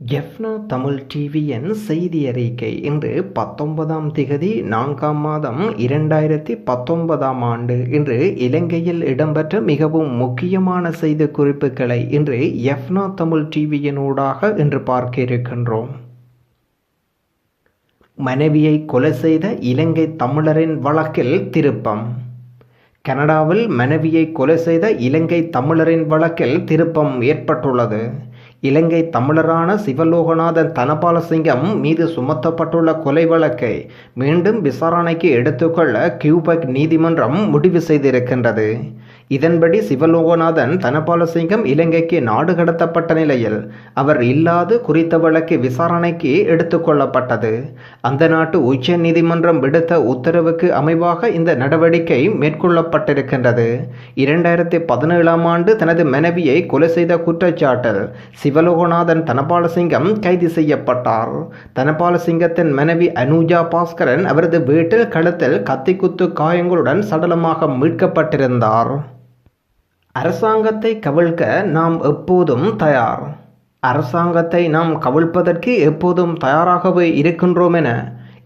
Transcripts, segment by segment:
எஃப்னா தமிழ் டிவியின் செய்தி அறிக்கை இன்று பத்தொன்பதாம் திகதி நான்காம் மாதம் இரண்டாயிரத்தி பத்தொன்பதாம் ஆண்டு. இன்று இலங்கையில் இடம்பெற்ற மிகவும் முக்கியமான செய்தி குறிப்புகளை இன்று எஃப்னா தமிழ் டிவியினூடாக இன்று பார்க்க இருக்கின்றோம் மனைவியை கொலை செய்த இலங்கை தமிழரின் வழக்கில் திருப்பம். கனடாவில் மனைவியை கொலை செய்த இலங்கை தமிழரின் வழக்கில் திருப்பம் ஏற்பட்டுள்ளது. இலங்கை தமிழரான சிவலோகநாதன் தனபாலசிங்கம் மீது சுமத்தப்பட்டுள்ள கொலை வழக்கை மீண்டும் விசாரணைக்கு எடுத்துக்கொள்ள கியூபெக் நீதிமன்றம் முடிவு செய்திருக்கின்றது. இதன்படி சிவலோகநாதன் தனபாலசிங்கம் இலங்கைக்கு நாடு கடத்தப்பட்ட நிலையில் அவர் இல்லாது குறித்த வழக்கு விசாரணைக்கு எடுத்துக்கொள்ளப்பட்டது அந்த நாட்டு உச்ச நீதிமன்றம் விடுத்த உத்தரவுக்கு அமைவாக இந்த நடவடிக்கை மேற்கொள்ளப்பட்டிருக்கின்றது. இரண்டாயிரத்தி பதினேழாம் ஆண்டு தனது மனைவியை கொலை செய்த குற்றச்சாட்டில் சிவலோகநாதன் தனபாலசிங்கம் கைது செய்யப்பட்டார். தனபாலசிங்கத்தின் மனைவி அனுஜா பாஸ்கரன் அவரது வீட்டில் கழுத்தில் கத்திக்குத்து காயங்களுடன் சடலமாக மீட்கப்பட்டிருந்தார். அரசாங்கத்தை கவிழ்க்க நாம் எப்போதும் தயார். அரசாங்கத்தை நாம் கவிழ்ப்பதற்கு எப்போதும் தயாராகவே இருக்கின்றோம் என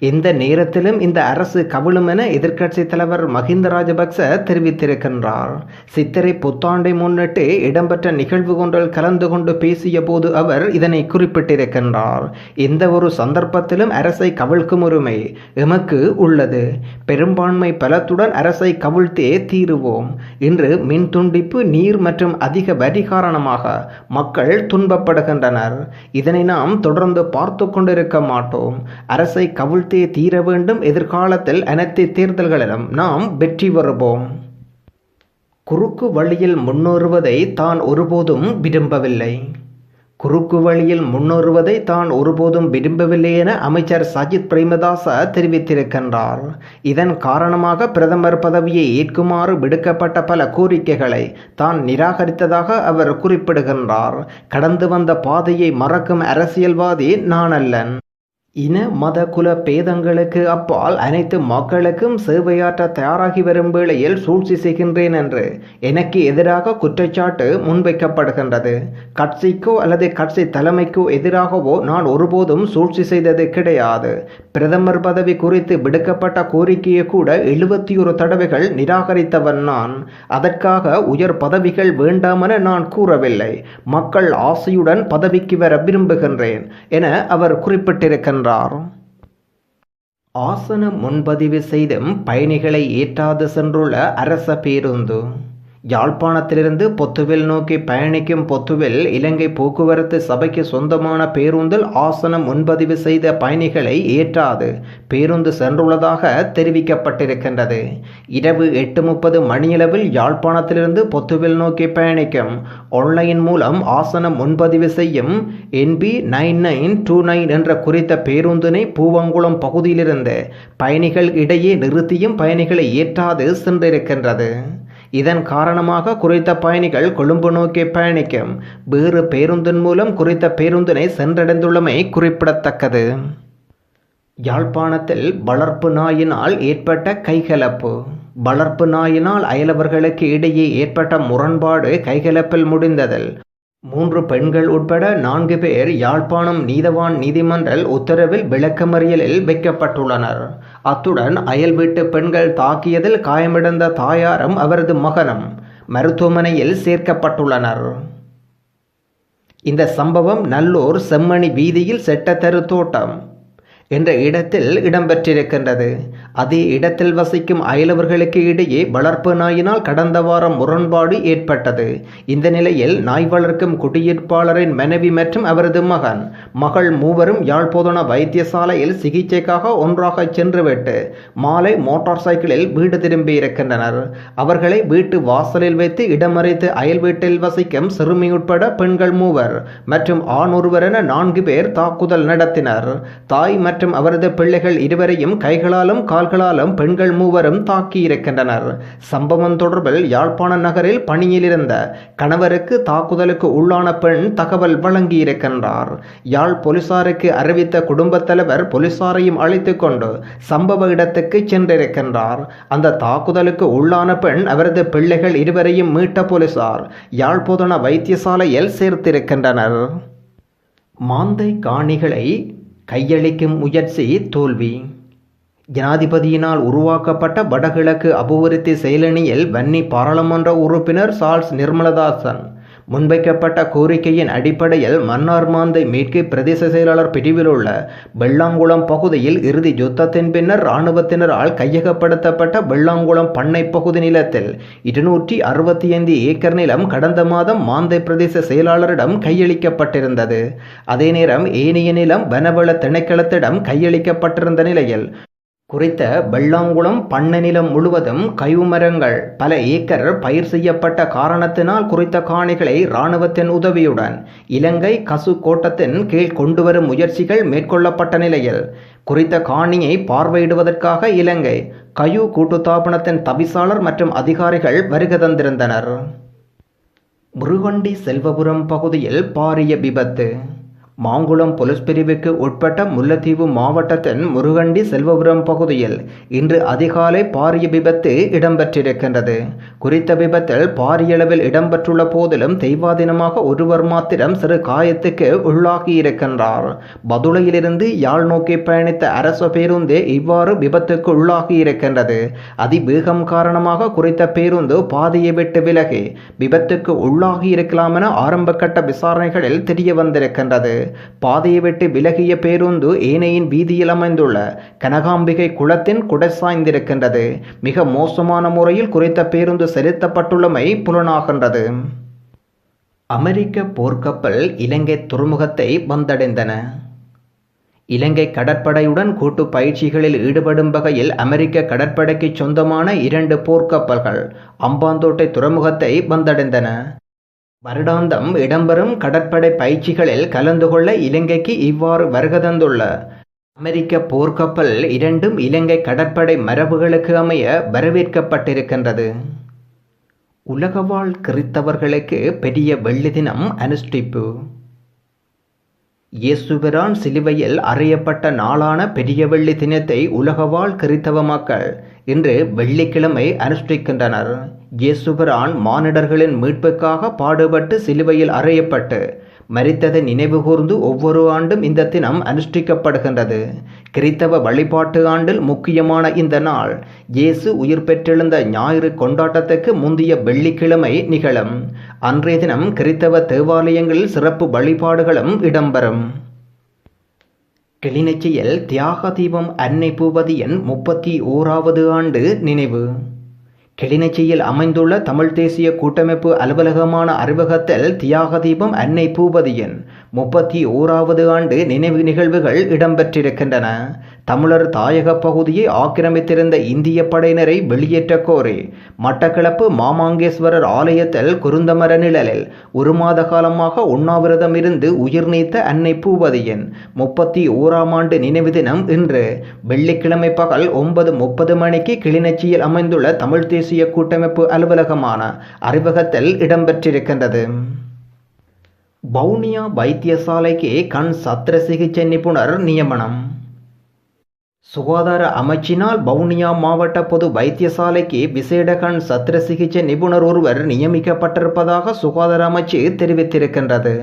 எந்த நேரத்திலும் இந்த அரசு கவிழும் என எதிர்க்கட்சி தலைவர் மஹிந்த ராஜபக்ச தெரிவித்திருக்கின்றார். சித்திரை புத்தாண்டை முன்னிட்டு இடம்பெற்ற நிகழ்வு ஒன்றில் கலந்து கொண்டு பேசிய போது அவர் இதனை குறிப்பிட்டிருக்கின்றார். எந்த ஒரு சந்தர்ப்பத்திலும் அரசை கவிழ்க்கும் உரிமை எமக்கு உள்ளது. பெரும்பான்மை பலத்துடன் அரசை கவிழ்த்தே தீருவோம். இன்று மின் துண்டிப்பு நீர் மற்றும் அதிக வரி காரணமாக மக்கள் துன்பப்படுகின்றனர். இதனை நாம் தொடர்ந்து பார்த்து கொண்டிருக்க மாட்டோம். அரசை கவிழ்த்து கவிழ்த்தே தீர வேண்டும் எதிர்காலத்தில் அனைத்து தேர்தல்களிலும் நாம் வெற்றி வருவோம் குறுக்கு வழியில் முன்னேறுவதை தான் ஒருபோதும் விரும்பவில்லை. குறுக்கு வழியில் முன்னேறுவதை தான் ஒருபோதும் விரும்பவில்லை என அமைச்சர் சஜித் பிரேமதாச தெரிவித்திருக்கின்றார். இதன் காரணமாக பிரதமர் பதவியை ஏற்குமாறு விடுக்கப்பட்ட பல கோரிக்கைகளை தான் நிராகரித்ததாக அவர் குறிப்பிடுகின்றார். கடந்து வந்த பாதையை மறக்கும் அரசியல்வாதி நான் அல்லன் இன மத குல பேதங்களுக்கு அப்பால் அனைத்து மக்களுக்கும் சேவையாற்ற தயாராகி வரும் வேளையில் சூழ்ச்சி செய்கின்றேன் என்று எனக்கு எதிராக குற்றச்சாட்டு முன்வைக்கப்படுகின்றது. கட்சிக்கோ அல்லது கட்சி தலைமைக்கோ எதிராகவோ நான் ஒருபோதும் சூழ்ச்சி செய்தது கிடையாது. பிரதமர் பதவி குறித்து விடுக்கப்பட்ட கோரிக்கையை கூட எழுபத்தி ஒரு தடவைகள் நிராகரித்தவன் நான். அதற்காக உயர் பதவிகள் வேண்டாமென நான் கூறவில்லை. மக்கள் ஆசையுடன் பதவிக்கு வர விரும்புகின்றேன் என அவர் குறிப்பிட்டிருக்கின்றார். சென்றார் ஆசன முன்பதிவு செய்தும் பயணிகளை ஏற்றாது சென்றுள்ள அரச பேருந்து. யாழ்ப்பாணத்திலிருந்து பொத்துவில் நோக்கி பயணிக்கும் பொத்துவில் இலங்கை போக்குவரத்து சபைக்கு சொந்தமான பேருந்தில் ஆசனம் முன்பதிவு செய்த பயணிகளை ஏற்றாது. பேருந்து சென்றுள்ளதாக தெரிவிக்கப்பட்டிருக்கின்றது. இரவு எட்டு முப்பது மணியளவில் யாழ்ப்பாணத்திலிருந்து பொத்துவில் நோக்கி பயணிக்கும். ஆன்லைன் மூலம் ஆசனம் முன்பதிவு செய்யும் NP nine nine two nine என்ற குறித்த பேருந்தினை பூவங்குளம் பகுதியிலிருந்து பயணிகள் இடையே நிறுத்தியும் பயணிகளை ஏற்றாது சென்றிருக்கின்றது. இதன் காரணமாக குறித்த பயணிகள் கொழும்பு நோக்கி பயணிக்கும். வேறு பேருந்தின் மூலம் குறித்த பேருந்தினை சென்றடைந்துள்ளமை குறிப்பிடத்தக்கது. யாழ்ப்பாணத்தில் வளர்ப்பு நாயினால் ஏற்பட்ட கைகலப்பு. வளர்ப்பு நாயினால் அயலவர்களுக்கு இடையே ஏற்பட்ட முரண்பாடு கைகலப்பில் முடிந்ததில். மூன்று பெண்கள் உட்பட நான்கு பேர் யாழ்ப்பாணம் நீதவான் நீதிமன்றல் உத்தரவில் விளக்கமறியலில் வைக்கப்பட்டுள்ளனர். அத்துடன் அயல் வீட்டு பெண்கள் தாக்கியதில் காயமடைந்த தாயாரும் அவரது மகனும் மருத்துவமனையில் சேர்க்கப்பட்டுள்ளனர். இந்த சம்பவம் நல்லூர் செம்மணி வீதியில் செட்டத்தரு தோட்டம் என்ற இடத்தில் இடம்பெற்றிருக்கின்றது. அதே இடத்தில் வசிக்கும் அயலவர்களுக்கு இடையே வளர்ப்பு நாயினால் கடந்த வாரம் முரண்பாடு ஏற்பட்டது. இந்த நிலையில் நாய் வளர்க்கும் குடியிருப்பாளரின் மனைவி மற்றும் அவரது மகன் மகள் மூவரும் யாழ்ப்போதன வைத்தியசாலையில் சிகிச்சைக்காக ஒன்றாக சென்றுவிட்டு மாலை மோட்டார் சைக்கிளில் வீடு திரும்பி இருக்கின்றனர். அவர்களை வீட்டு வாசலில் வைத்து இடமறைத்து அயல் வீட்டில் வசிக்கும் சிறுமி உட்பட பெண்கள் மூவர் மற்றும் ஆண் ஒருவர் என நான்கு பேர் தாக்குதல் நடத்தினர். தாய் மற்றும் மற்றும் அவரது பிள்ளைகள் இருவரையும் கைகளாலும் கால்களாலும் பெண்கள் மூவரும் தாக்கியிருக்கின்றனர். சம்பவம் தொடர்பில் யாழ்ப்பாண நகரில் பணியிலிருந்த கணவருக்கு தாக்குதலுக்கு உள்ளான பெண் தகவல் வழங்கியிருக்கின்றார். யாழ் போலீசாருக்கு அறிவித்த குடும்பத் தலைவர் போலீசாரையும் அழைத்து கொண்டு சம்பவ இடத்துக்கு சென்றிருக்கின்றார். அந்த தாக்குதலுக்கு உள்ளான பெண் அவரது பிள்ளைகள் இருவரையும் மீட்ட போலீசார் யாழ்ப்போதன வைத்தியசாலையில் சேர்த்திருக்கின்றனர். மாந்தை காணிகளை கையளிக்கும் முயற்சி தோல்வி. ஜனாதிபதியினால் உருவாக்கப்பட்ட வடகிழக்கு அபிவிருத்தி செயலணியில் வன்னி பாராளுமன்ற உறுப்பினர் சார்ல்ஸ் நிர்மலதாசன் முன்வைக்கப்பட்ட கோரிக்கையின் அடிப்படையில் மன்னார் மாந்தை மேற்கு பிரதேச செயலாளர் பிரிவில் உள்ள வெள்ளாங்குளம் பகுதியில் இறுதி யுத்தத்தின் பின்னர் இராணுவத்தினரால் கையகப்படுத்தப்பட்ட வெள்ளாங்குளம் பண்ணை பகுதி நிலத்தில் இருநூற்றி அறுபத்தி ஐந்து ஏக்கர் நிலம் கடந்த மாதம் மாந்தை பிரதேச செயலாளரிடம் கையளிக்கப்பட்டிருந்தது. அதே நேரம் ஏனைய நிலம் வனவள திணைக்களத்திடம் கையளிக்கப்பட்டிருந்த நிலையில் குறித்த வெள்ளாங்குளம் பண்ணை நிலம் முழுவதும் கைவுமரங்கள் பல ஏக்கர் பயிர் செய்யப்பட்ட காரணத்தினால் குறித்த காணிகளை இராணுவத்தின் உதவியுடன் இலங்கை கசு கோட்டத்தின் கீழ் கொண்டுவரும் முயற்சிகள் மேற்கொள்ளப்பட்ட நிலையில் குறித்த காணியை பார்வையிடுவதற்காக இலங்கை கயு கூட்டுத்தாபனத்தின் தவிசாளர் மற்றும் அதிகாரிகள் வருகை தந்திருந்தனர். முருகண்டி செல்வபுரம் பகுதியில் பாரிய விபத்து. மாங்குளம் போலீஸ் பிரிவுக்கு உட்பட்ட முல்லைத்தீவு மாவட்டத்தின் முருகண்டி செல்வபுரம் பகுதியில் இன்று அதிகாலை பாரிய விபத்து இடம்பெற்றிருக்கின்றது. குறித்த விபத்தில் பாரியளவில் இடம்பெற்றுள்ள போதிலும் தெய்வாதீனமாக ஒருவர் மாத்திரம் சிறு காயத்துக்கு உள்ளாகி இருக்கின்றார் பதுளையிலிருந்து யாழ் நோக்கி பயணித்த அரசு பேருந்து இவ்வாறு விபத்துக்கு உள்ளாகியிருக்கின்றது. அதிவேகம் காரணமாக குறித்த பேருந்து பாதையை விட்டு விலகி விபத்துக்கு உள்ளாகி இருக்கலாம் என ஆரம்பகட்ட விசாரணைகளில் தெரிய வந்திருக்கின்றது பாதையை விட்டு விலகிய பேருந்து ஏனையின் வீதியில் அமைந்துள்ள கனகாம்பிகை குளத்தின் குடை சாய்ந்திருக்கின்றது. மிக மோசமான முறையில் குறித்த பேருந்து செலுத்தப்பட்டுள்ளமை புலனாகின்றது. அமெரிக்க போர்க்கப்பல் இலங்கை துறைமுகத்தை வந்தடைந்தன. இலங்கை கடற்படையுடன் கூட்டு பயிற்சிகளில் ஈடுபடும் வகையில் அமெரிக்க கடற்படைக்கு சொந்தமான இரண்டு போர்க்கப்பல்கள் அம்பாந்தோட்டை துறைமுகத்தை வந்தடைந்தன. வருடாந்தம் இடம்பெறும் கடற்படை பயிற்சிகளில் கலந்து கொள்ள இலங்கைக்கு இவ்வாறு வருகதந்துள்ள அமெரிக்க போர்க்கப்பல் இரண்டும் இலங்கை கடற்படை மரபுகளுக்கு அமைய வரவேற்கப்பட்டிருக்கின்றது. உலகவாழ் கிறித்தவர்களுக்கு பெரிய வெள்ளி தினம் அனுஷ்டிப்பு. இயேசுபிரான் சிலுவையில் அறியப்பட்ட நாளான பெரிய வெள்ளி தினத்தை உலகவாழ் கிறித்தவ மக்கள் இன்று வெள்ளிக்கிழமை அனுஷ்டிக்கின்றனர். இயேசுபிரான் மானிடர்களின் மீட்புக்காக பாடுபட்டு சிலுவையில் அறையப்பட்டு மரித்ததை நினைவுகூர்ந்து ஒவ்வொரு ஆண்டும் இந்த தினம் அனுஷ்டிக்கப்படுகின்றது. கிறித்தவ வழிபாட்டு ஆண்டில் முக்கியமான இந்த நாள் இயேசு உயிர் பெற்றெழுந்த ஞாயிறு கொண்டாட்டத்துக்கு முந்தைய வெள்ளிக்கிழமை நிகழும். அன்றைய தினம் கிறித்தவ தேவாலயங்களில் சிறப்பு வழிபாடுகளும் இடம்பெறும். கிளிநொச்சியில் தியாக தீபம் அன்னை பூபதியின் முப்பத்தி ஓராவது ஆண்டு நினைவு. கிளிநொச்சியில் அமைந்துள்ள தமிழ் தேசிய கூட்டமைப்பு அலுவலகமான அறிவகத்தில் தியாக தீபம் அன்னை பூபதியின் முப்பத்தி ஓராவது ஆண்டு நினைவு நிகழ்வுகள் இடம்பெற்றிருக்கின்றன. தமிழர் தாயக பகுதியை ஆக்கிரமித்திருந்த இந்திய படையினரை வெளியேற்ற கோரி மட்டக்களப்பு மாமாங்கேஸ்வரர் ஆலயத்தில் குருந்தமர நிழலில் ஒரு மாத காலமாக உண்ணாவிரதம் இருந்து உயிர் நீத்த அன்னை பூபதியின் முப்பத்தி ஓராம் ஆண்டு நினைவு தினம் இன்று வெள்ளிக்கிழமை பகல் ஒன்பது முப்பது மணிக்கு கிளிநொச்சியில் அமைந்துள்ள தமிழ் தேசிய கூட்டமைப்பு அலுவலகமான அறிவகத்தில் இடம்பெற்றிருக்கின்றது. வவுனியா வைத்தியசாலைக்கு கண் சத்திர சிகிச்சை நிபுணர் நியமனம். சுகாதார அமைச்சினால் வவுனியா மாவட்ட பொது வைத்தியசாலைக்கு விசேட கண் சத்திர சிகிச்சை நிபுணர் ஒருவர் நியமிக்கப்பட்டிருப்பதாக சுகாதார அமைச்சு தெரிவித்திருக்கின்றது.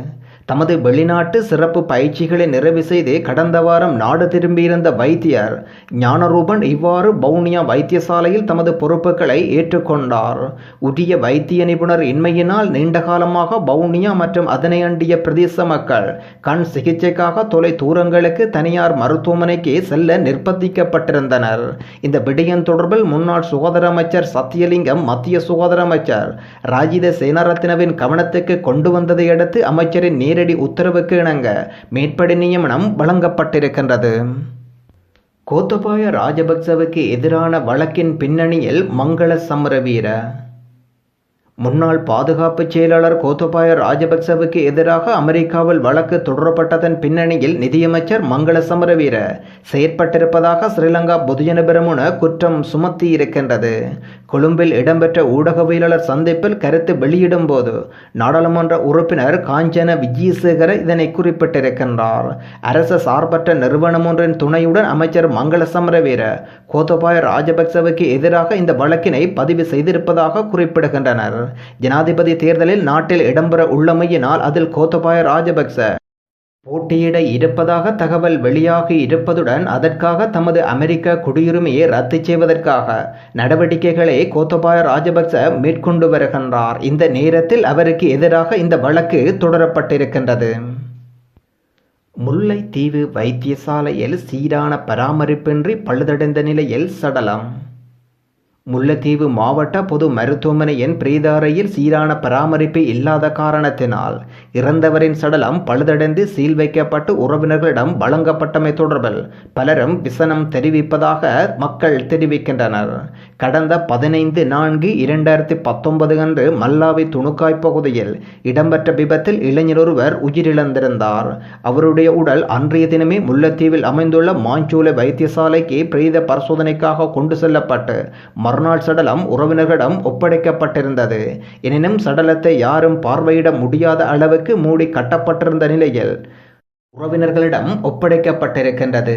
தமது வெளிநாட்டு சிறப்பு பயிற்சிகளை நிறைவு செய்து கடந்த வாரம் நாடு திரும்பியிருந்த வைத்தியர் ஞானரூபன் இவ்வாறு பவுனியா வைத்தியசாலையில் தமது பொறுப்புகளை ஏற்றுக்கொண்டார். உரிய வைத்திய நிபுணர் இன்மையினால் நீண்ட காலமாக பவுனியா மற்றும் அதனை அண்டிய பிரதேச மக்கள் கண் சிகிச்சைக்காக தொலை தூரங்களுக்கு தனியார் மருத்துவமனைக்கு செல்ல நிர்பந்திக்கப்பட்டிருந்தனர் இந்த விடயம் தொடர்பில் முன்னாள் சுகாதார அமைச்சர் சத்தியலிங்கம் மத்திய சுகாதார அமைச்சர் ராஜித சேனாரத்னவின் கவனத்துக்கு கொண்டு வந்ததை அடுத்து அமைச்சரின் நேரடி உத்தரவுக்கு இணங்க மேற்படி நியமனம் வழங்கப்பட்டிருக்கின்றது. கோத்தபாய ராஜபக்சவுக்கு எதிரான வழக்கின் பின்னணியில் மங்கள சமரவீர முன்னாள் பாதுகாப்பு செயலாளர் கோத்தபாய ராஜபக்சவுக்கு எதிராக அமெரிக்காவில் வழக்கு தொடரப்பட்டதன் பின்னணியில் நிதியமைச்சர் மங்கள சமரவீர செயற்பட்டிருப்பதாக ஸ்ரீலங்கா பொதுஜன பெருமுன குற்றம் சுமத்தி இருக்கின்றது கொழும்பில் இடம்பெற்ற ஊடகவியலாளர் சந்திப்பில் கருத்து வெளியிடும் போது நாடாளுமன்ற உறுப்பினர் காஞ்சன விஜயசேகர இதனை குறிப்பிட்டிருக்கின்றார். அரசு சார்பற்ற நிறுவனம் ஒன்றின் துணையுடன் அமைச்சர் மங்கள சமரவீர கோத்தபாய ராஜபக்சவுக்கு எதிராக இந்த வழக்கினை பதிவு செய்திருப்பதாக குறிப்பிடுகின்றனர். ஜனாதிபதி தேர்தலில் நாட்டில் இடம்பெற உள்ளமையினால் அதில் கோத்தபாய ராஜபக்ச போட்டியிட இருப்பதாக தகவல் வெளியாகி இருப்பதுடன் அதற்காக தமது அமெரிக்க குடியுரிமையை ரத்து செய்வதற்காக நடவடிக்கைகளை கோத்தபாய ராஜபக்ச மேற்கொண்டு வருகின்றார். இந்த நேரத்தில் அவருக்கு எதிராக இந்த வழக்கு தொடரப்பட்டிருக்கின்றது. முல்லைத்தீவு வைத்தியசாலையில் சீரான பராமரிப்பின்றி பழுதடைந்த நிலையில் சடலம். முல்லைத்தீவு மாவட்ட பொது மருத்துவமனையின் பிரீதாரையில் சீரான பராமரிப்பு இல்லாத காரணத்தினால் இறந்தவரின் சடலம் பழுதடைந்து சீல் வைக்கப்பட்டு உறவினர்களிடம் வழங்கப்பட்டமை தொடர்பில் பலரும் விசனம் தெரிவிப்பதாக மக்கள் தெரிவிக்கின்றனர். கடந்த பதினைந்து நான்கு இரண்டாயிரத்தி பத்தொன்பது அன்று மல்லாவி துணுக்காய் பகுதியில் இடம்பெற்ற விபத்தில் இளைஞர் ஒருவர் உயிரிழந்திருந்தார். அவருடைய உடல் அன்றைய தினமே முல்லைத்தீவில் அமைந்துள்ள மாஞ்சோலை வைத்தியசாலைக்கு பிரீத பரிசோதனைக்காக கொண்டு செல்லப்பட்டு மறுநாள் சடலம் உறவினர்களிடம் ஒப்படைக்கப்பட்டிருந்தது. எனினும் சடலத்தை யாரும் பார்வையிட முடியாத அளவுக்கு மூடி கட்டப்பட்டிருந்த நிலையில் உறவினர்களிடம் ஒப்படைக்கப்பட்டிருக்கின்றது.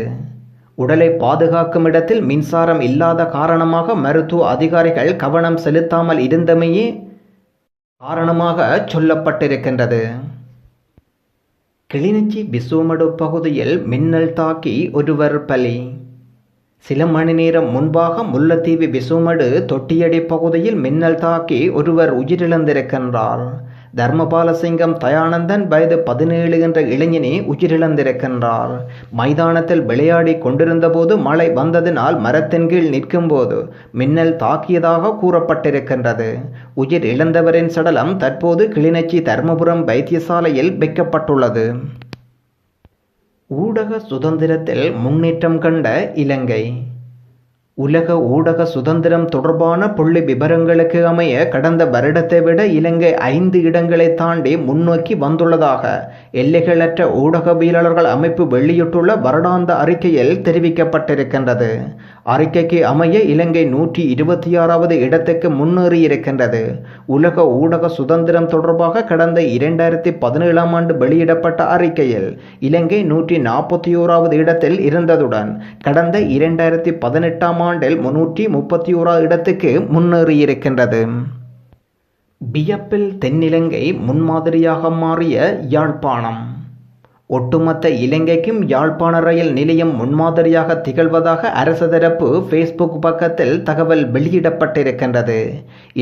உடலை பாதுகாக்கும் இடத்தில் மின்சாரம் இல்லாத காரணமாக மருத்துவ அதிகாரிகள் கவனம் செலுத்தாமல் இருந்தமையே காரணமாக சொல்லப்பட்டிருக்கின்றது. கிளிநொச்சி பிசுமடு பகுதியில் மின்னல் தாக்கி ஒருவர் பலி. சில மணி நேரம் முன்பாக முல்லத்தீவு விசுமடு தொட்டியடி பகுதியில் மின்னல் தாக்கி ஒருவர் உயிரிழந்திருக்கின்றார். தர்மபாலசிங்கம் தயானந்தன் வயது பதினேழு என்ற இளைஞனே உயிரிழந்திருக்கின்றார். மைதானத்தில் விளையாடி கொண்டிருந்தபோது மழை வந்ததினால் மரத்தின் கீழ் நிற்கும்போது மின்னல் தாக்கியதாக கூறப்பட்டிருக்கின்றது. உயிர் இழந்தவரின் சடலம் தற்போது கிளிநொச்சி தர்மபுரம் வைத்தியசாலையில் வைக்கப்பட்டுள்ளது. ஊடக சுதந்திரத்தில் முன்னேற்றம் கண்ட இலங்கை. உலக ஊடக சுதந்திரம் தொடர்பான புள்ளி விவரங்களுக்கு அமைய கடந்த வருடத்தை விட இலங்கை ஐந்து இடங்களை தாண்டி முன்னோக்கி வந்துள்ளதாக எல்லைகளற்ற ஊடகவியலாளர்கள் அமைப்பு வெளியிட்டுள்ள வருடாந்த அறிக்கையில் தெரிவிக்கப்பட்டிருக்கின்றது. அறிக்கைக்கு அமைய இலங்கை நூற்றி இருபத்தி ஆறாவது இடத்துக்கு முன்னேறியிருக்கின்றது. உலக ஊடக சுதந்திரம் தொடர்பாக கடந்த இரண்டாயிரத்தி பதினேழாம் ஆண்டு வெளியிடப்பட்ட அறிக்கையில் இலங்கை நூற்றி நாற்பத்தி ஓராவது இடத்தில் இருந்ததுடன் கடந்த இரண்டாயிரத்தி பதினெட்டாம் ஆண்டில் முன்னூற்றி முப்பத்தி ஓராவது இடத்துக்கு முன்னேறியிருக்கின்றது. வியப்பில் தென்னிலங்கை முன்மாதிரியாக மாறிய யாழ்ப்பாணம். ஒட்டுமொத்த இலங்கைக்கும் யாழ்ப்பாண ரயில் நிலையம் முன்மாதிரியாக திகழ்வதாக அரசு தரப்பு ஃபேஸ்புக் பக்கத்தில் தகவல் வெளியிடப்பட்டிருக்கின்றது.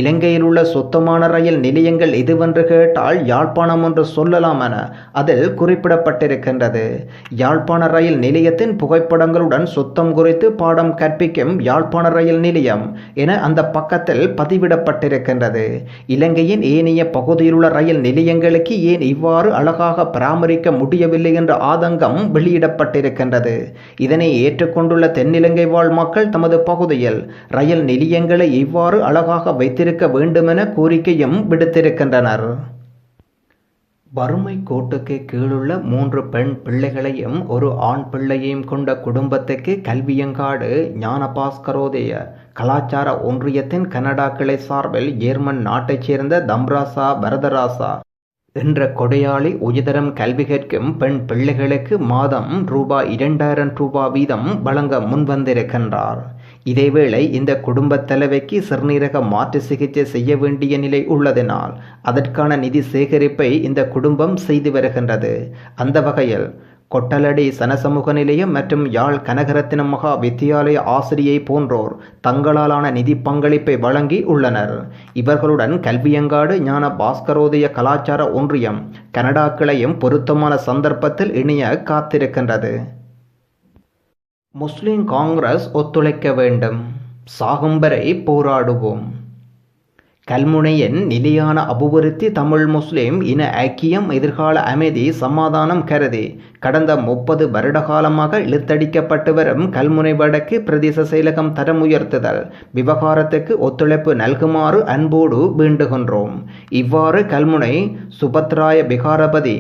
இலங்கையில் உள்ள சுத்தமான ரயில் நிலையங்கள் எதுவென்று கேட்டால் யாழ்ப்பாணம் என்று சொல்லலாம் என அதில் குறிப்பிடப்பட்டிருக்கின்றது. யாழ்ப்பாண ரயில் நிலையத்தின் புகைப்படங்களுடன் சுத்தம் குறித்து பாடம் கற்பிக்கும் யாழ்ப்பாண ரயில் நிலையம் என அந்த பக்கத்தில் பதிவிடப்பட்டிருக்கின்றது. இலங்கையின் ஏனைய பகுதியிலுள்ள ரயில் நிலையங்களுக்கு ஏன் இவ்வாறு அழகாக பராமரிக்க முடியவில்லை முடியவில்லை என்ற ஆதங்கம் வெளியிடப்பட்டிருக்கின்றது. இதனை ஏற்றுக்கொண்டுள்ள தென்னிலங்கை வாழ் மக்கள் தமது பகுதியில் ரயில் நிலையங்களை இவ்வாறு அழகாக வைத்திருக்க வேண்டுமென கோரிக்கையும் விடுத்திருக்கின்றனர். வறுமை கோட்டுக்கு கீழுள்ள மூன்று பெண் பிள்ளைகளையும் ஒரு ஆண் பிள்ளையையும் கொண்ட குடும்பத்துக்கு கல்வியங்காடு ஞானபாஸ்கரோதய கலாச்சார ஒன்றியத்தின் கனடா கிளை சார்பில் ஜேர்மன் நாட்டைச் சேர்ந்த தம்ராசா பரதராசா என்ற கொடையாளி உயர்தரம் கல்வி கேட்கும் பெண் பிள்ளைகளுக்கு மாதம் ரூபாய் இரண்டாயிரம் ரூபாய் வீதம் வழங்க முன்வந்திருக்கின்றார். இதேவேளை இந்த குடும்பத் தலைவைக்கு சிறுநீரக மாற்று சிகிச்சை செய்ய வேண்டிய நிலை உள்ளதினால் அதற்கான நிதி சேகரிப்பை இந்த குடும்பம் செய்து வருகின்றது. அந்த வகையில் கொட்டலடி சனசமூக நிலையம் மற்றும் யாழ் கனகரத்தினம் மகா வித்தியாலய ஆசிரியை போன்றோர் தங்களாலான நிதி பங்களிப்பை வழங்கி உள்ளனர். இவர்களுடன் கல்வியங்காடு ஞான பாஸ்கரோதய கலாச்சார ஒன்றியம் கனடா கிளையும் பொருத்தமான சந்தர்ப்பத்தில் இணைய காத்திருக்கின்றது. முஸ்லிம் காங்கிரஸ் ஒத்துழைக்க வேண்டும். சாகும் வரை போராடுவோம். கல்முனையின் நிலையான அபிவிருத்தி தமிழ் முஸ்லிம் இன ஐக்கியம் எதிர்கால அமைதி சமாதானம் கருதி கடந்த முப்பது வருட காலமாக இழுத்தடிக்கப்பட்டு வரும் கல்முனை வடக்கு பிரதேச செயலகம் தரம் உயர்த்துதல் விவகாரத்துக்கு ஒத்துழைப்பு நல்குமாறு அன்போடு வேண்டுகின்றோம். இவ்வாறு கல்முனை சுபத்ராய விகாரபதி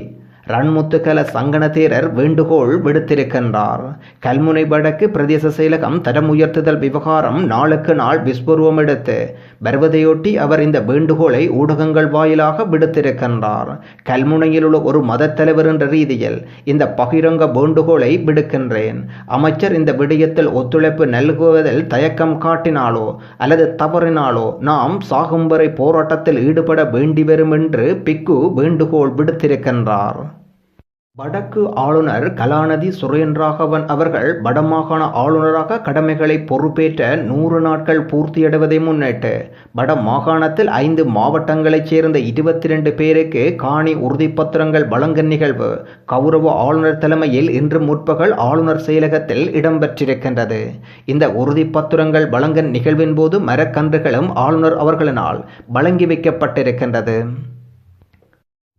ரன்முத்துக்கல சங்கனதேரர் வேண்டுகோள் விடுத்திருக்கின்றார். கல்முனை வடக்கு பிரதேச செயலகம் தரம் உயர்த்துதல் விவகாரம் நாளுக்கு நாள் விஸ்வரூபம் எடுத்து வருவதையொட்டி அவர் இந்த வேண்டுகோளை ஊடகங்கள் வாயிலாக விடுத்திருக்கின்றார். கல்முனையில் உள்ள ஒரு மதத் தலைவர் என்ற ரீதியில் இந்த பகிரங்க வேண்டுகோளை விடுக்கின்றேன். அமைச்சர் இந்த விடயத்தில் ஒத்துழைப்பு நல்குவதில் தயக்கம் காட்டினாலோ அல்லது தவறினாலோ நாம் சாகும் வரை போராட்டத்தில் ஈடுபட வேண்டி வரும் என்று பிக்கு வேண்டுகோள் விடுத்திருக்கின்றார். வடக்கு ஆளுநர் கலாநிதி சுரேந்திராகவன் அவர்கள் வடமாகாண ஆளுநராக கடமைகளை பொறுப்பேற்ற நூறு நாட்கள் பூர்த்தியடைவதை முன்னிட்டு வட மாகாணத்தில் ஐந்து மாவட்டங்களைச் சேர்ந்த இருபத்தி ரெண்டு பேருக்கு காணி உறுதிப்பத்திரங்கள் வழங்கும் நிகழ்வு கௌரவ ஆளுநர் தலைமையில் இன்று முற்பகல் ஆளுநர் செயலகத்தில் இடம்பெற்றிருக்கின்றது. இந்த உறுதிப்பத்திரங்கள் வழங்கும் நிகழ்வின் போது மரக்கன்றுகளும் ஆளுநர் அவர்களினால் வழங்கி வைக்கப்பட்டிருக்கின்றது.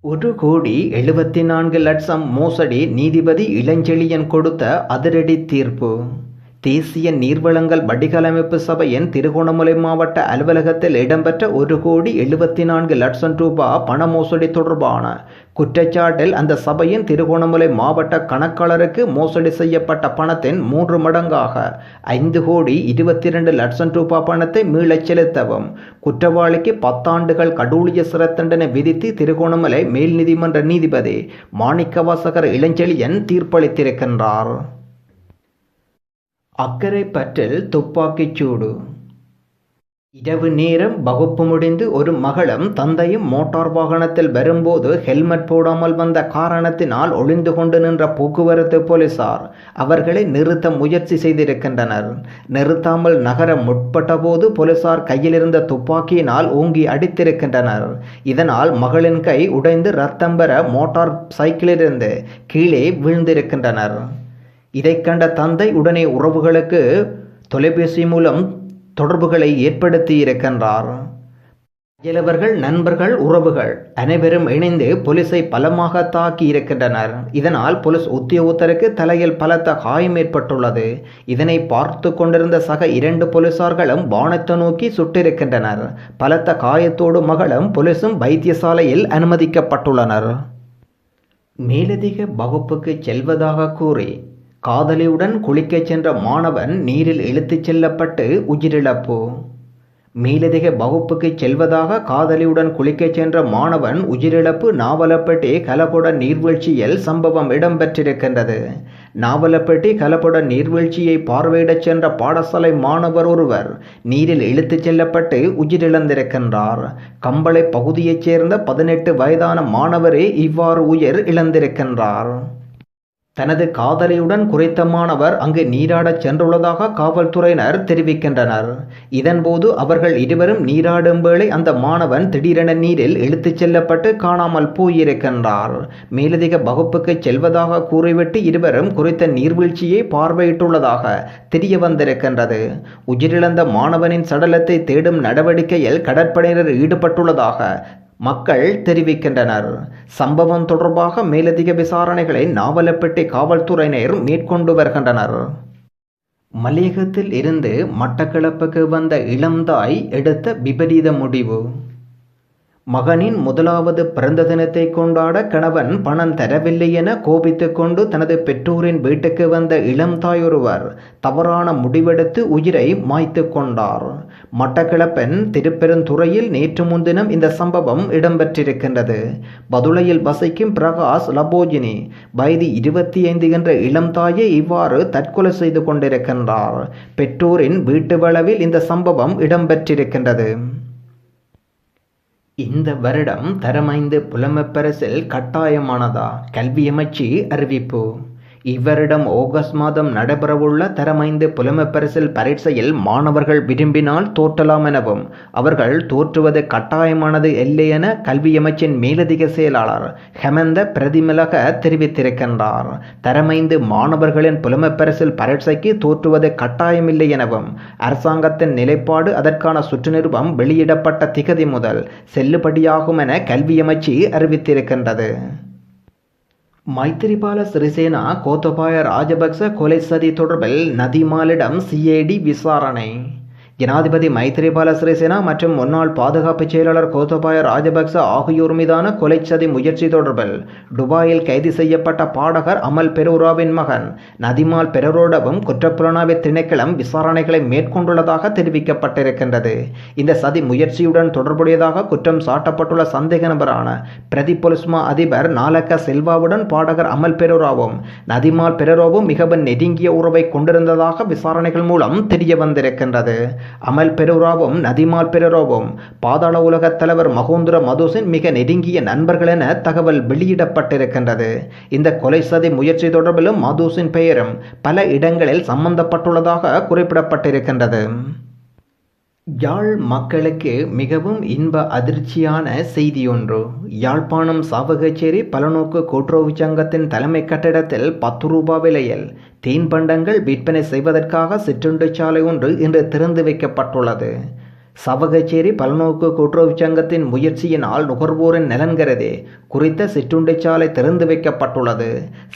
ஒரு கோடி எழுபத்தி நான்கு லட்சம் மோசடி நீதிபதி இளஞ்செழியன் கொடுத்த அதிரடி தீர்ப்பு. தேசிய நீர்வளங்கள் வடிகலமைப்பு சபையின் திருகோணமலை மாவட்ட அலுவலகத்தில் இடம்பெற்ற ஒரு கோடி எழுபத்தி நான்கு லட்சம் ரூபாய் பண மோசடி தொடர்பான குற்றச்சாட்டில் அந்த சபையின் திருகோணமலை மாவட்ட கணக்காளருக்கு மோசடி செய்யப்பட்ட பணத்தின் மூன்று மடங்காக ஐந்து கோடி இருபத்தி இரண்டு லட்சம் ரூபாய் பணத்தை மீளச் செலுத்தவும் குற்றவாளிக்கு பத்தாண்டுகள் கடூழிய சிறை தண்டனை விதித்து திருகோணமலை மேல் நீதிமன்ற நீதிபதி மாணிக்கவாசகர் இளஞ்செழியன் தீர்ப்பளித்திருக்கின்றார். அக்கரை பற்றில் துப்பாக்கிச் சூடு. இரவு நேரம் வகுப்பு முடிந்து ஒரு மகளும் தந்தையும் மோட்டார் வாகனத்தில் வரும்போது ஹெல்மெட் போடாமல் வந்த காரணத்தினால் ஒளிந்து கொண்டு நின்ற போக்குவரத்து போலீசார் அவர்களை நிறுத்த முயற்சி செய்திருக்கின்றனர். நிறுத்தாமல் நகர முற்பட்ட போது போலீசார் கையிலிருந்த துப்பாக்கியினால் ஓங்கி அடித்திருக்கின்றனர். இதனால் மகளின் கை உடைந்து ரத்தம் பெற மோட்டார் சைக்கிளிலிருந்து கீழே வீழ்ந்திருக்கின்றனர். இதை கண்ட தந்தை உடனே உறவுகளுக்கு தொலைபேசி மூலம் தொடர்புகளை ஏற்படுத்தி இருக்கின்றார். இயலவர்கள் நண்பர்கள் உறவுகள் அனைவரும் இணைந்து போலீஸை பலமாக தாக்கி இருக்கின்றனர். இதனால் போலீஸ் உத்தியோகத்தருக்கு தலையில் பலத்த காயம் ஏற்பட்டுள்ளது. இதனை பார்த்து கொண்டிருந்த சக இரண்டு போலீசார்களும் வானத்தை நோக்கி சுட்டிருக்கின்றனர் பலத்த காயத்தோடு மகளும் போலீசும் வைத்தியசாலையில் அனுமதிக்கப்பட்டுள்ளனர். மேலதிக வகுப்புக்கு செல்வதாக கூறி காதலியுடன் குளிக்கச் சென்ற மாணவன் நீரில் இழுத்துச் செல்லப்பட்டு உயிரிழப்பு. மேலதிக வகுப்புக்கு செல்வதாக காதலியுடன் குளிக்கச் சென்ற மாணவன் உயிரிழப்பு நாவலப்பட்டி கலபுட நீர்வீழ்ச்சியில் சம்பவம் இடம்பெற்றிருக்கின்றது. நாவலப்பட்டி கலபுட நீர்வீழ்ச்சியை பார்வையிடச் சென்ற பாடசாலை மாணவர் ஒருவர் நீரில் இழுத்துச் செல்லப்பட்டு உயிரிழந்திருக்கின்றார். கம்பளை பகுதியைச் சேர்ந்த பதினெட்டு வயதான மாணவரே இவ்வாறு உயிர் இழந்திருக்கின்றார். தனது காதலியுடன் குறைத்த மாணவர் அங்கு நீராடச் சென்றுள்ளதாக காவல்துறையினர் தெரிவிக்கின்றனர். இதன்போது அவர்கள் இருவரும் நீராடும் வேளை அந்த மாணவன் திடீரென நீரில் இழுத்துச் செல்லப்பட்டு காணாமல் போயிருக்கின்றார். மேலதிக வகுப்புக்கு செல்வதாக கூறிவிட்டு இருவரும் குறித்த நீர்வீழ்ச்சியை பார்வையிட்டுள்ளதாக தெரிய வந்திருக்கின்றது உயிரிழந்த மாணவனின் சடலத்தை தேடும் நடவடிக்கையில் கடற்படையினர் ஈடுபட்டுள்ளதாக மக்கள் தெரிவிக்கின்றனர். சம்பவம் தொடர்பாக மேலதிக விசாரணைகளை நாவலப்பேட்டை காவல்துறையினர் மேற்கொண்டு வருகின்றனர். மலையகத்தில் இருந்து மட்டக்களப்புக்கு வந்த இளம்தாய் எடுத்த விபரீத முடிவு. மகனின் முதலாவது பிறந்த தினத்தை கொண்டாட கணவன் பணம் தரவில்லை என கோபித்துக் கொண்டு தனது பெற்றோரின் வீட்டுக்கு வந்த இளம் தாயொருவர் தவறான முடிவெடுத்து உயிரை மாய்த்து கொண்டார். மட்டக்களப்பன் திருப்பெருந்துறையில் நேற்று முன்தினம் இந்த சம்பவம் இடம்பெற்றிருக்கின்றது. பதுளையில் வசிக்கும் பிரகாஷ் லபோஜினி வயது இருபத்தி ஐந்து என்ற இளம் தாயை இவ்வாறு தற்கொலை செய்து கொண்டிருக்கின்றார். பெற்றோரின் வீட்டு வளவில் இந்த சம்பவம் இடம்பெற்றிருக்கின்றது. இந்த வருடம் தரமைந்து புலமைப்பரிசில் கட்டாயமானதா? கல்வி அமைச்சு அறிவிப்பு. இவரிடம் ஆகஸ்ட் மாதம் நடைபெறவுள்ள தரமைந்து புலமைப்பரிசில் பரீட்சையில் மாணவர்கள் விரும்பினால் தோற்றலாம் எனவும் அவர்கள் தோற்றுவது கட்டாயமானது இல்லை என கல்வி அமைச்சின் மேலதிக செயலாளர் ஹெமந்த பிரதிமலக தெரிவித்திருக்கின்றார். தரமைந்து மாணவர்களின் புலமைப்பரிசில் பரீட்சைக்கு தோற்றுவது கட்டாயமில்லை எனவும் அரசாங்கத்தின் நிலைப்பாடு அதற்கான சுற்று நிறுவம் வெளியிடப்பட்ட திகதி முதல் செல்லுபடியாகும் என கல்வி அமைச்சு அறிவித்திருக்கின்றது. மைத்திரிபால சிறிசேனா கோத்தபாய ராஜபக்ச கொலை சதி தொடர்பில் நதிமாலிடம் சிஐடி விசாரணை. ஜனாதிபதி மைத்திரிபால சிறிசேனா மற்றும் முன்னாள் பாதுகாப்பு செயலாளர் கோத்தபாய ராஜபக்ச ஆகியோர் மீதான கொலை சதி முயற்சி தொடர்பில் துபாயில் கைது செய்யப்பட்ட பாடகர் அமல் பெரூராவின் மகன் நதிமால் பெரரோடவும் குற்றப்புலனாய்வு திணைக்களம் விசாரணைகளை மேற்கொண்டுள்ளதாக தெரிவிக்கப்பட்டிருக்கின்றது. இந்த சதி முயற்சியுடன் தொடர்புடையதாக குற்றம் சாட்டப்பட்டுள்ள சந்தேக நபரான பிரதி பொலிஸ்மா அதிபர் நாலக்க செல்வாவுடன் பாடகர் அமல் பெரூராவும் நதிமால் பெரரோவும் மிகவும் நெருங்கிய உறவை கொண்டிருந்ததாக விசாரணைகள் மூலம் தெரிய வந்திருக்கின்றது அமல் பெருராவும் நதிமால் பெருராவும் பாதாள உலகத் தலைவர் மகோந்திர மதுசின் மிக நெருங்கிய நண்பர்கள் என தகவல் வெளியிடப்பட்டிருக்கின்றது. இந்த கொலை சதி முயற்சி தொடர்பிலும் மதுசின் பெயரும் பல இடங்களில் சம்பந்தப்பட்டுள்ளதாக குறிப்பிடப்பட்டிருக்கின்றது. யாழ் மக்களுக்கு மிகவும் இன்ப அதிர்ச்சியான செய்தியொன்று. யாழ்ப்பாணம் சாவகச்சேரி பலநோக்கு கூட்டுறவு சங்கத்தின் தலைமை கட்டிடத்தில் பத்து ரூபாய் விலையில் தேன்பண்டங்கள் விற்பனை செய்வதற்காக சிற்றுண்டு சாலை ஒன்று இன்று திறந்து வைக்கப்பட்டுள்ளது. சவகச்சேரி பல்நோக்கு கூட்டுறவு சங்கத்தின் முயற்சியினால் நுகர்வோரின் நலன் கருதி குறித்த சிற்றுண்டிச்சாலை திறந்து வைக்கப்பட்டுள்ளது.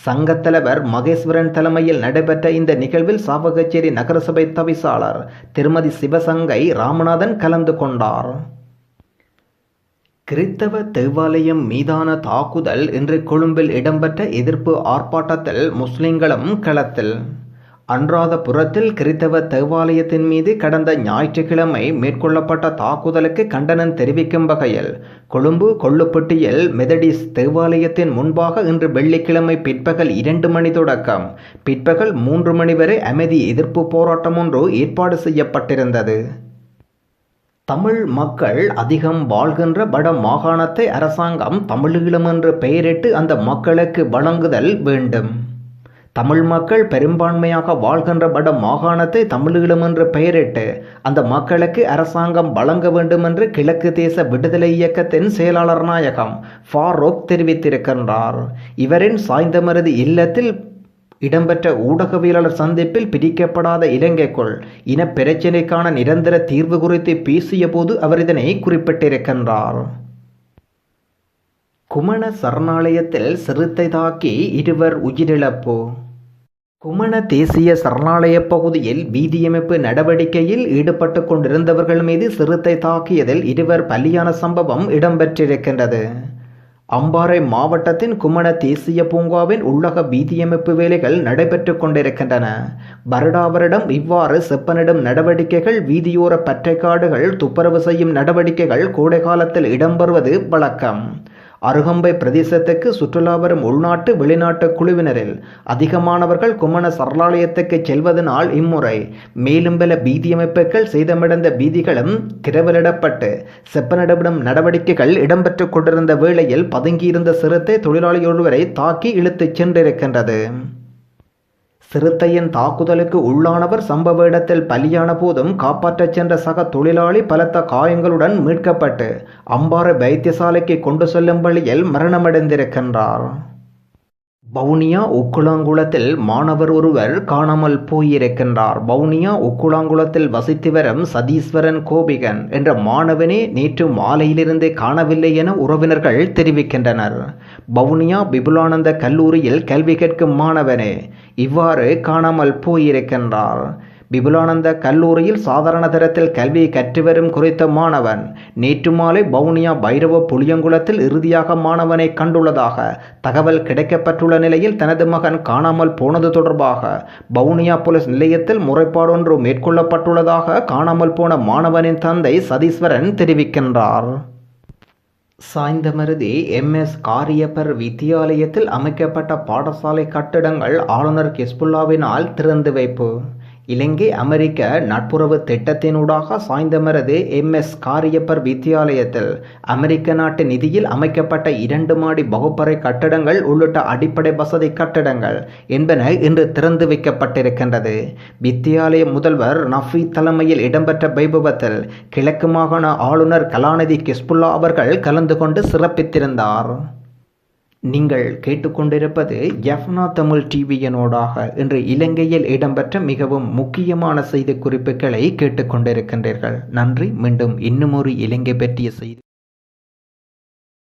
சங்கத் தலைவர் மகேஸ்வரன் தலைமையில் நடைபெற்ற இந்த நிகழ்வில் சாவகச்சேரி நகரசபை தவிசாளர் திருமதி சிவசங்கை ராமநாதன் கலந்து கொண்டார். கிறித்தவ தேவாலயம் மீதான தாக்குதல் இன்று கொழும்பில் இடம்பெற்ற எதிர்ப்பு ஆர்ப்பாட்டத்தில் முஸ்லிம்களும் களத்தில். அன்றாதபுரத்தில் கிறித்தவ தேவாலயத்தின் மீது கடந்த ஞாயிற்றுக்கிழமை மேற்கொள்ளப்பட்ட தாக்குதலுக்கு கண்டனம் தெரிவிக்கும் வகையில் கொழும்பு கொள்ளுப்பட்டியில் மெதடிஸ் தேவாலயத்தின் முன்பாக இன்று வெள்ளிக்கிழமை பிற்பகல் இரண்டு மணி தொடக்கம் பிற்பகல் மூன்று மணி வரை அமைதி எதிர்ப்பு போராட்டம் ஒன்று ஏற்பாடு செய்யப்பட்டிருந்தது. தமிழ் மக்கள் அதிகம் வாழ்கின்ற வட மாகாணத்தை அரசாங்கம் தமிழீழம் என்று பெயரிட்டு அந்த மக்களுக்கு வழங்குதல் வேண்டும். தமிழ் மக்கள் பெரும்பான்மையாக வாழ்கின்ற வட மாகாணத்தை தமிழீழம் என்று பெயரிட்டு அந்த மக்களுக்கு அரசாங்கம் வழங்க வேண்டும் என்று கிழக்கு தேச விடுதலை இயக்கத்தின் செயலாளர் நாயகம் ஃபாரூக் தெரிவித்திருக்கின்றார். இவரின் சாய்ந்தமருது இல்லத்தில் இடம்பெற்ற ஊடகவியலாளர் சந்திப்பில் பிரிக்கப்படாத இலங்கைக்குள் இன பிரச்சினைக்கான நிரந்தர தீர்வு குறித்து பேசிய போது அவர் இதனை குறிப்பிட்டிருக்கின்றார். குமண சரணாலயத்தில் சிறுத்தை தாக்கி இருவர் உயிரிழப்பு. குமண தேசிய சரணாலய பகுதியில் வீதியமைப்பு நடவடிக்கையில் ஈடுபட்டு கொண்டிருந்தவர்கள் மீது சிறுத்தை தாக்கியதில் இருவர் பலியான சம்பவம் இடம்பெற்றிருக்கின்றது. அம்பாறை மாவட்டத்தின் குமண தேசிய பூங்காவின் உள்ளக வீதியமைப்பு வேலைகள் நடைபெற்று கொண்டிருக்கின்றன. வருடா வருடம் இவ்வாறு செப்பனிடும் நடவடிக்கைகள் வீதியோர பற்றைக்காடுகள் துப்புரவு செய்யும் நடவடிக்கைகள் கோடை காலத்தில் இடம்பெறுவது வழக்கம். அருகம்பை பிரதேசத்துக்கு சுற்றுலா வரும் உள்நாட்டு வெளிநாட்டு குழுவினரில் அதிகமானவர்கள் குமண சரணாலயத்துக்கு செல்வதனால் இம்முறை மேலும் பல பீதியமைப்புகள் செய்தமிடந்த பீதிகளும் கிரவலிடப்பட்டு செப்பனிடப்படும் நடவடிக்கைகள் இடம்பெற்றுக் கொண்டிருந்த வேளையில் பதுங்கியிருந்த சிறுத்தை தொழிலாளியொருவரை தாக்கி இழுத்துச் சென்றிருக்கின்றது. சிறுத்தையின் தாக்குதலுக்கு உள்ளானவர் சம்பவ இடத்தில் பலியான போதும் காப்பாற்றச் சென்ற சக தொழிலாளி பலத்த காயங்களுடன் மீட்கப்பட்டு அம்பாறை வைத்தியசாலைக்கு கொண்டு செல்லும் வழியில் மரணமடைந்திருக்கின்றார். வவுனியா உக்குளாங்குளத்தில் மாணவர் ஒருவர் காணாமல் போயிருக்கின்றார். வவுனியா உக்குளாங்குளத்தில் வசித்து வரும் சதீஸ்வரன் கோபிகன் என்ற மாணவனே நேற்று மாலையிலிருந்து காணவில்லை என உறவினர்கள் தெரிவிக்கின்றனர். வவுனியா விபுலானந்த கல்லூரியில் கல்வி கேட்கும் மாணவனே இவ்வாறு காணாமல் போயிருக்கின்றார். விபுலானந்த கல்லூரியில் சாதாரண தரத்தில் கல்வியை கற்று வரும் குறித்த மாணவன் நேற்று மாலை வவுனியா பைரவ புளியங்குளத்தில் இறுதியாக மாணவனை கண்டுள்ளதாக தகவல் கிடைக்கப்பட்டுள்ள நிலையில் தனது மகன் காணாமல் போனது தொடர்பாக வவுனியா போலீஸ் நிலையத்தில் முறைப்பாடொன்று மேற்கொள்ளப்பட்டுள்ளதாக காணாமல் போன மாணவனின் தந்தை சதீஸ்வரன் தெரிவிக்கின்றார். சாய்ந்தமருதி எம்எஸ் காரியப்பர் வித்தியாலயத்தில் அமைக்கப்பட்ட பாடசாலை கட்டிடங்கள் ஆளுநர் கிஸ்புல்லாவினால் திறந்து வைப்பு. இலங்கை அமெரிக்க நட்புறவு திட்டத்தினூடாக சாய்ந்தமரது எம்எஸ் காரியப்பர் வித்தியாலயத்தில் அமெரிக்க நாட்டு நிதியில் அமைக்கப்பட்ட இரண்டு மாடி வகுப்பறை கட்டடங்கள் உள்ளிட்ட அடிப்படை வசதி கட்டடங்கள் என்பன இன்று திறந்து வைக்கப்பட்டிருக்கின்றது. வித்தியாலய முதல்வர் நஃபி தலைமையில் இடம்பெற்ற வைபவத்தில் கிழக்கு மாகாண ஆளுநர் கலாநிதி கிஸ்புல்லா அவர்கள் கலந்து கொண்டு சிறப்பித்திருந்தார். நீங்கள் கேட்டுக்கொண்டிருப்பது எஃப்னா தமிழ் டிவியனோடாக இன்று இலங்கையில் இடம்பெற்ற மிகவும் முக்கியமான செய்தி குறிப்புகளை கேட்டுக்கொண்டிருக்கின்றீர்கள். நன்றி. மீண்டும் இன்னுமொரு இலங்கை பற்றிய செய்தி